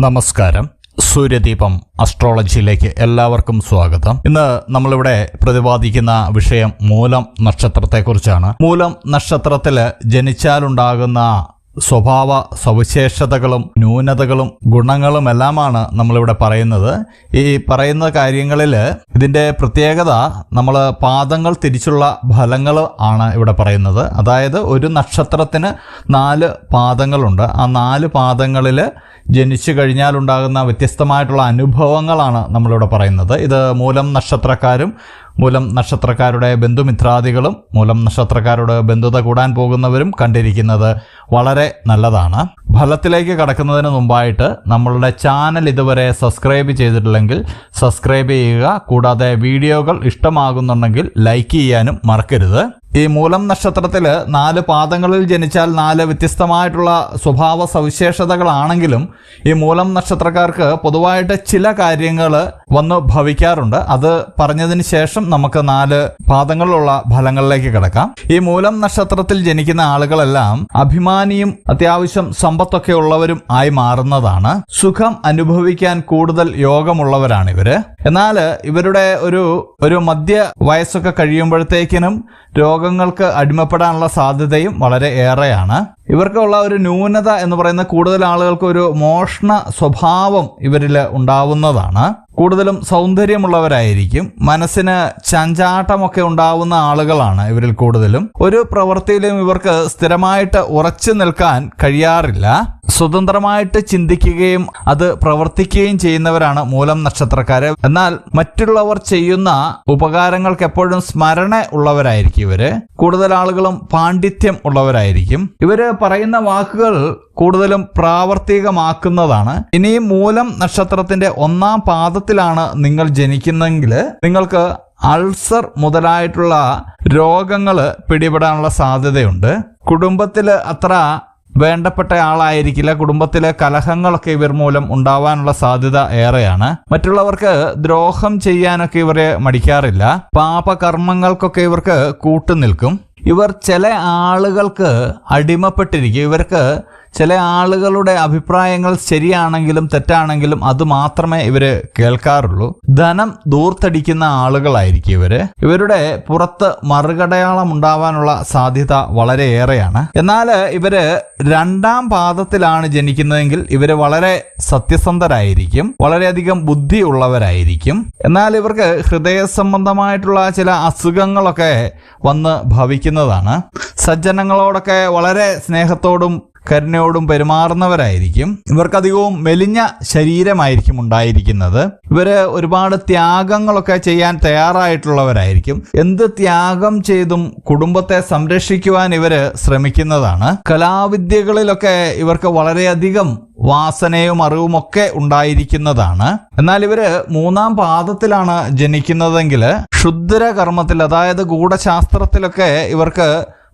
നമസ്കാരം. സൂര്യദീപം അസ്ട്രോളജിയിലേക്ക് എല്ലാവർക്കും സ്വാഗതം. ഇന്ന് നമ്മളിവിടെ പ്രതിപാദിക്കുന്ന വിഷയം മൂലം നക്ഷത്രത്തെക്കുറിച്ചാണ്. മൂലം നക്ഷത്രത്തിൽ ജനിച്ചാലുണ്ടാകുന്ന സ്വഭാവ സവിശേഷതകളും ന്യൂനതകളും ഗുണങ്ങളും എല്ലാമാണ് നമ്മളിവിടെ പറയുന്നത്. ഈ പറയുന്ന കാര്യങ്ങളിൽ ഇതിന്റെ പ്രത്യേകത നമ്മൾ പാദങ്ങൾ തിരിച്ചുള്ള ഫലങ്ങൾ ആണ് ഇവിടെ പറയുന്നത്. അതായത് ഒരു നക്ഷത്രത്തിന് നാല് പാദങ്ങളുണ്ട്. ആ നാല് പാദങ്ങളിൽ ജനിച്ചു കഴിഞ്ഞാലുണ്ടാകുന്ന വ്യത്യസ്തമായിട്ടുള്ള അനുഭവങ്ങളാണ് നമ്മളിവിടെ പറയുന്നത്. ഇത് മൂലം നക്ഷത്രക്കാരും മൂലം നക്ഷത്രക്കാരുടെ ബന്ധുമിത്രാദികളും മൂലം നക്ഷത്രക്കാരോട് ബന്ധുത കൂടാൻ പോകുന്നവരും കണ്ടിരിക്കുന്നത് വളരെ നല്ലതാണ്. ഫലത്തിലേക്ക് കടക്കുന്നതിന് മുമ്പായിട്ട് നമ്മളുടെ ചാനൽ ഇതുവരെ സബ്സ്ക്രൈബ് ചെയ്തിട്ടില്ലെങ്കിൽ സബ്സ്ക്രൈബ് ചെയ്യുക. കൂടാതെ വീഡിയോകൾ ഇഷ്ടമാകുന്നുണ്ടെങ്കിൽ ലൈക്ക് ചെയ്യാനും മറക്കരുത്. ഈ മൂലം നക്ഷത്രത്തിൽ നാല് പാദങ്ങളിൽ ജനിച്ചാൽ നാല് വ്യത്യസ്തമായിട്ടുള്ള സ്വഭാവ സവിശേഷതകളാണെങ്കിലും ഈ മൂലം നക്ഷത്രക്കാർക്ക് പൊതുവായിട്ട് ചില കാര്യങ്ങൾ വന്ന് ഭവിക്കാറുണ്ട്. അത് പറഞ്ഞതിന് ശേഷം നമുക്ക് നാല് പാദങ്ങളിലുള്ള ഫലങ്ങളിലേക്ക് കിടക്കാം. ഈ മൂലം നക്ഷത്രത്തിൽ ജനിക്കുന്ന ആളുകളെല്ലാം അഭിമാനിയും അത്യാവശ്യം സമ്പത്തൊക്കെ ഉള്ളവരും ആയി മാറുന്നതാണ്. സുഖം അനുഭവിക്കാൻ കൂടുതൽ യോഗമുള്ളവരാണ് ഇവർ. എന്നാൽ ഇവരുടെ ഒരു ഒരു മധ്യ വയസ്സൊക്കെ കഴിയുമ്പോഴത്തേക്കിനും രോഗങ്ങൾക്ക് അടിമപ്പെടാനുള്ള സാധ്യതയും വളരെ ഏറെയാണ്. ഇവർക്കുള്ള ഒരു ന്യൂനത എന്ന് പറയുന്ന കൂടുതൽ ആളുകൾക്ക് ഒരു മോഷണ സ്വഭാവം ഇവരിൽ ഉണ്ടാവുന്നതാണ്. കൂടുതലും സൗന്ദര്യമുള്ളവരായിരിക്കും. മനസ്സിന് ചഞ്ചാട്ടമൊക്കെ ഉണ്ടാവുന്ന ആളുകളാണ് ഇവരിൽ കൂടുതലും. ഒരു പ്രവൃത്തിയിലും ഇവർക്ക് സ്ഥിരമായിട്ട് ഉറച്ചു നിൽക്കാൻ കഴിയാറില്ല. സ്വതന്ത്രമായിട്ട് ചിന്തിക്കുകയും അത് പ്രവർത്തിക്കുകയും ചെയ്യുന്നവരാണ് മൂലം നക്ഷത്രക്കാര്. എന്നാൽ മറ്റുള്ളവർ ചെയ്യുന്ന ഉപകാരങ്ങൾക്ക് എപ്പോഴും സ്മരണ ഉള്ളവരായിരിക്കും ഇവർ. കൂടുതൽ ആളുകളും പാണ്ഡിത്യം ഉള്ളവരായിരിക്കും. ഇവർ പറയുന്ന വാക്കുകൾ കൂടുതലും പ്രാവർത്തികമാക്കുന്നതാണ്. ഇനിയും മൂലം നക്ഷത്രത്തിന്റെ ഒന്നാം പാദത്തിലാണ് നിങ്ങൾ ജനിക്കുന്നെങ്കിൽ നിങ്ങൾക്ക് അൾസർ മുതലായിട്ടുള്ള രോഗങ്ങൾ പിടിപെടാനുള്ള സാധ്യതയുണ്ട്. കുടുംബത്തിൽ അത്ര വേണ്ടപ്പെട്ട ആളായിരിക്കില്ല. കുടുംബത്തിലെ കലഹങ്ങളൊക്കെ ഇവർ മൂലം ഉണ്ടാവാനുള്ള സാധ്യത ഏറെയാണ്. മറ്റുള്ളവർക്ക് ദ്രോഹം ചെയ്യാനൊക്കെ ഇവരെ മടിക്കാറില്ല. പാപകർമ്മങ്ങൾക്കൊക്കെ ഇവർക്ക് കൂട്ടുനിൽക്കും. ഇവർ ചില ആളുകൾക്ക് അടിമപ്പെട്ടിരിക്കും. ഇവർക്ക് ചില ആളുകളുടെ അഭിപ്രായങ്ങൾ ശരിയാണെങ്കിലും തെറ്റാണെങ്കിലും അത് മാത്രമേ ഇവർ കേൾക്കാറുള്ളൂ. ധനം ദൂർത്തടിക്കുന്ന ആളുകളായിരിക്കും ഇവർ. ഇവരുടെ പുറത്ത് മറുകടയാളം ഉണ്ടാവാനുള്ള സാധ്യത വളരെയേറെയാണ്. എന്നാൽ ഇവർ രണ്ടാം പാദത്തിലാണ് ജനിക്കുന്നതെങ്കിൽ ഇവർ വളരെ സത്യസന്ധരായിരിക്കും വളരെയധികം ബുദ്ധിയുള്ളവരായിരിക്കും. എന്നാൽ ഇവർക്ക് ഹൃദയ സംബന്ധമായിട്ടുള്ള ചില അസുഖങ്ങളൊക്കെ വന്ന് ഭവിക്കുന്നതാണ്. സജ്ജനങ്ങളോടൊക്കെ വളരെ സ്നേഹത്തോടും കരുണയോടും പെരുമാറുന്നവരായിരിക്കും. ഇവർക്കധികവും മെലിഞ്ഞ ശരീരമായിരിക്കും ഉണ്ടായിരിക്കുന്നത്. ഇവർ ഒരുപാട് ത്യാഗങ്ങളൊക്കെ ചെയ്യാൻ തയ്യാറായിട്ടുള്ളവരായിരിക്കും. എന്ത് ത്യാഗം ചെയ്തും കുടുംബത്തെ സംരക്ഷിക്കുവാൻ ഇവർ ശ്രമിക്കുന്നതാണ്. കലാവിദ്യകളിലൊക്കെ ഇവർക്ക് വളരെയധികം വാസനയും അറിവും ഒക്കെ ഉണ്ടായിരിക്കുന്നതാണ്. എന്നാൽ ഇവർ മൂന്നാം പാദത്തിലാണ് ജനിക്കുന്നതെങ്കിൽ ക്ഷുദ്ര കർമ്മത്തിൽ അതായത് ഗൂഢശാസ്ത്രത്തിലൊക്കെ ഇവർക്ക്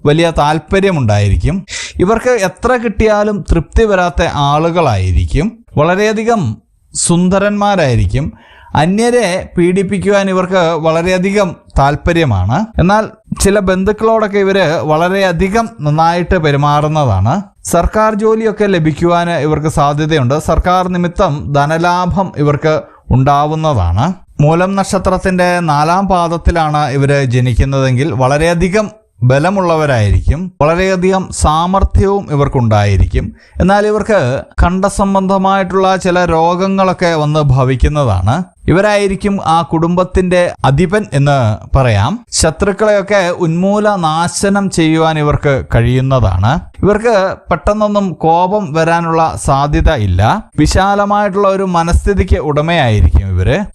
വലിയ താല്പര്യമുണ്ടായിരിക്കും. ഇവർക്ക് എത്ര കിട്ടിയാലും തൃപ്തി വരാത്ത ആളുകളായിരിക്കും. വളരെയധികം സുന്ദരന്മാരായിരിക്കും. അന്യരെ പീഡിപ്പിക്കുവാൻ ഇവർക്ക് വളരെയധികം താല്പര്യമാണ്. എന്നാൽ ചില ബന്ധുക്കളോടൊക്കെ ഇവർ വളരെയധികം നന്നായിട്ട് പെരുമാറുന്നതാണ്. സർക്കാർ ജോലിയൊക്കെ ലഭിക്കുവാൻ ഇവർക്ക് സാധ്യതയുണ്ട്. സർക്കാർ നിമിത്തം ധനലാഭം ഇവർക്ക് ഉണ്ടാവുന്നതാണ്. മൂലം നക്ഷത്രത്തിന്റെ നാലാം പാദത്തിലാണ് ഇവർ ജനിക്കുന്നതെങ്കിൽ വളരെയധികം ബലമുള്ളവരായിരിക്കും വളരെയധികം സാമർഥ്യവും ഇവർക്കുണ്ടായിരിക്കും. എന്നാൽ ഇവർക്ക് കണ്ഠസംബന്ധമായിട്ടുള്ള ചില രോഗങ്ങളൊക്കെ വന്ന് ഭവിക്കുന്നതാണ്. ഇവരായിരിക്കും ആ കുടുംബത്തിന്റെ അധിപൻ എന്ന് പറയാം. ശത്രുക്കളെയൊക്കെ ഉന്മൂല നാശനം ചെയ്യുവാൻ ഇവർക്ക് കഴിയുന്നതാണ്. ഇവർക്ക് പെട്ടെന്നൊന്നും കോപം വരാനുള്ള സാധ്യത ഇല്ല. വിശാലമായിട്ടുള്ള ഒരു മനസ്ഥിതിക്ക് ഉടമയായിരിക്കും ഇവർ.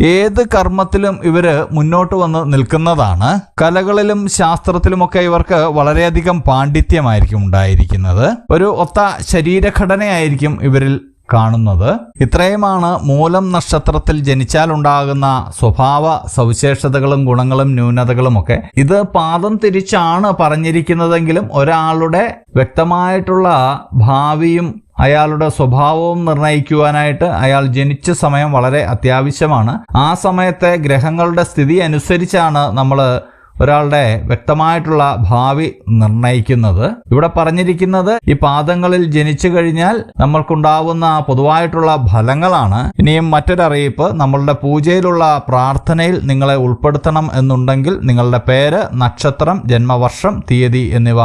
ഏത് കർമ്മത്തിലും ഇവർ മുന്നോട്ട് വന്ന് നിൽക്കുന്നതാണ്. കലകളിലും ശാസ്ത്രത്തിലുമൊക്കെ ഇവർക്ക് വളരെയധികം പാണ്ഡിത്യമായിരിക്കും ഉണ്ടായിരിക്കുന്നത്. ഒരു ഒത്ത ശരീരഘടനയായിരിക്കും ഇവരിൽ കാണുന്നത്. ഇത്രയുമാണ് മൂലം നക്ഷത്രത്തിൽ ജനിച്ചാലുണ്ടാകുന്ന സ്വഭാവ സവിശേഷതകളും ഗുണങ്ങളും ന്യൂനതകളും ഒക്കെ ഇത് പാദം തിരിച്ചാണ് പറഞ്ഞിരിക്കുന്നതെങ്കിലും ഒരാളുടെ വ്യക്തമായിട്ടുള്ള ഭാവിയും അയാളുടെ സ്വഭാവവും നിർണയിക്കുവാനായിട്ട് അയാൾ ജനിച്ച സമയം വളരെ അത്യാവശ്യമാണ്. ആ സമയത്തെ ഗ്രഹങ്ങളുടെ സ്ഥിതി അനുസരിച്ചാണ് നമ്മൾ ഒരാളുടെ വ്യക്തമായിട്ടുള്ള ഭാവി നിർണയിക്കുന്നത് ഇവിടെ പറഞ്ഞിരിക്കുന്നത് ഈ പാദങ്ങളിൽ ജനിച്ചു കഴിഞ്ഞാൽ നമ്മൾക്കുണ്ടാവുന്ന പൊതുവായിട്ടുള്ള ഫലങ്ങളാണ്. ഇനിയും മറ്റൊരറിയിപ്പ് നമ്മളുടെ പൂജയിലുള്ള പ്രാർത്ഥനയിൽ നിങ്ങളെ ഉൾപ്പെടുത്തണം എന്നുണ്ടെങ്കിൽ നിങ്ങളുടെ പേര് നക്ഷത്രം ജന്മവർഷം തീയതി എന്നിവ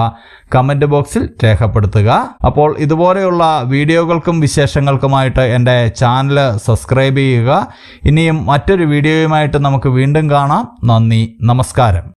കമന്റ് ബോക്സിൽ രേഖപ്പെടുത്തുക. അപ്പോൾ ഇതുപോലെയുള്ള വീഡിയോകൾക്കും വിശേഷങ്ങൾക്കുമായിട്ട് എന്റെ ചാനൽ സബ്സ്ക്രൈബ് ചെയ്യുക. ഇനിയും മറ്റൊരു വീഡിയോയുമായിട്ട് നമുക്ക് വീണ്ടും കാണാം. നന്ദി നമസ്കാരം.